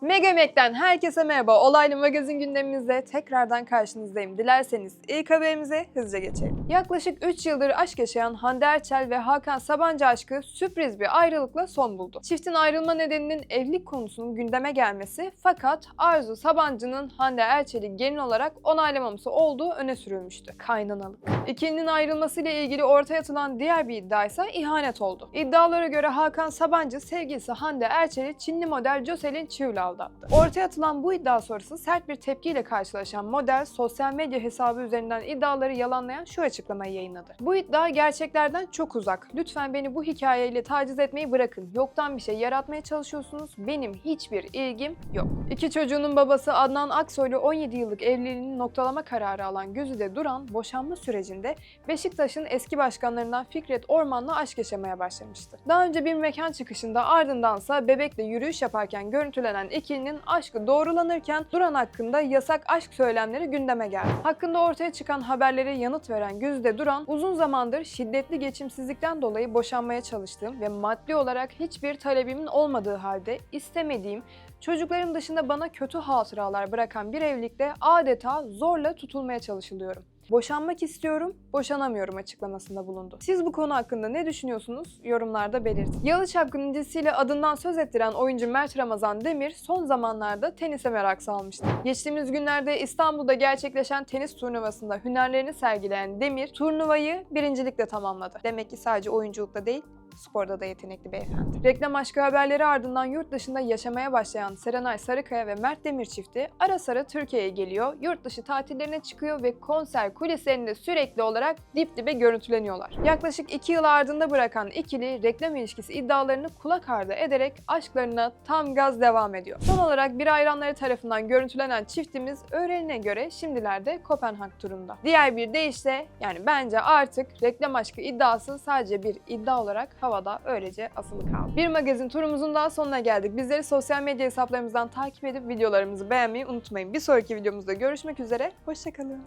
Megamek'ten herkese merhaba. Olaylı magazin gündemimizde tekrardan karşınızdayım. Dilerseniz ilk haberimize hızlıca geçelim. Yaklaşık 3 yıldır aşk yaşayan Hande Erçel ve Hakan Sabancı aşkı sürpriz bir ayrılıkla son buldu. Çiftin ayrılma nedeninin evlilik konusunun gündeme gelmesi fakat Arzu Sabancı'nın Hande Erçel'i gelin olarak onaylamaması olduğu öne sürülmüştü. Kaynanalık. İkilinin ayrılmasıyla ilgili ortaya atılan diğer bir iddia ise ihanet oldu. İddialara göre Hakan Sabancı sevgilisi Hande Erçel'i Çinli model Jocelyn Chiu ile aldattı. Ortaya atılan bu iddia sonrası sert bir tepkiyle karşılaşan model sosyal medya hesabı üzerinden iddiaları yalanlayan şu açıklamayı yayınladı. Bu iddia gerçeklerden çok uzak. Lütfen beni bu hikayeyle taciz etmeyi bırakın. Yoktan bir şey yaratmaya çalışıyorsunuz. Benim hiçbir ilgim yok. İki çocuğunun babası Adnan Aksoy'la 17 yıllık evliliğini noktalama kararı alan Gözüde Duran boşanma sürecinde Beşiktaş'ın eski başkanlarından Fikret Orman'la aşk yaşamaya başlamıştı. Daha önce bir mekan çıkışında ardındansa bebekle yürüyüş yaparken görüntülenen ikilinin aşkı doğrulanırken Duran hakkında yasak aşk söylemleri gündeme geldi. Hakkında ortaya çıkan haberlere yanıt veren Gözde Duran, uzun zamandır şiddetli geçimsizlikten dolayı boşanmaya çalıştığım ve maddi olarak hiçbir talebimin olmadığı halde istemediğim Çocuklarım dışında bana kötü hatıralar bırakan bir evlilikte adeta zorla tutulmaya çalışılıyorum. Boşanmak istiyorum, boşanamıyorum açıklamasında bulundu. Siz bu konu hakkında ne düşünüyorsunuz? Yorumlarda belirtin. Yalı Çapkın'ın dizisiyle adından söz ettiren oyuncu Mert Ramazan Demir son zamanlarda tenise merak salmıştı. Geçtiğimiz günlerde İstanbul'da gerçekleşen tenis turnuvasında hünerlerini sergileyen Demir turnuvayı birincilikle tamamladı. Demek ki sadece oyunculukta değil, sporda da yetenekli beyefendi. Reklam aşkı haberleri ardından yurt dışında yaşamaya başlayan Serenay Sarıkaya ve Mert Demir çifti ara sıra Türkiye'ye geliyor, yurt dışı tatillerine çıkıyor ve konser kulislerinde sürekli olarak dip dibe görüntüleniyorlar. Yaklaşık 2 yıl ardında bırakan ikili reklam ilişkisi iddialarını kulak ardı ederek aşklarına tam gaz devam ediyor. Son olarak bir hayranları tarafından görüntülenen çiftimiz öğrenine göre şimdilerde Kopenhag turunda. Diğer bir deyişle yani bence artık reklam aşkı iddiası sadece bir iddia olarak havada öylece asılı kaldı. Bir magazin turumuzun daha sonuna geldik. Bizleri sosyal medya hesaplarımızdan takip edip videolarımızı beğenmeyi unutmayın. Bir sonraki videomuzda görüşmek üzere. Hoşçakalın.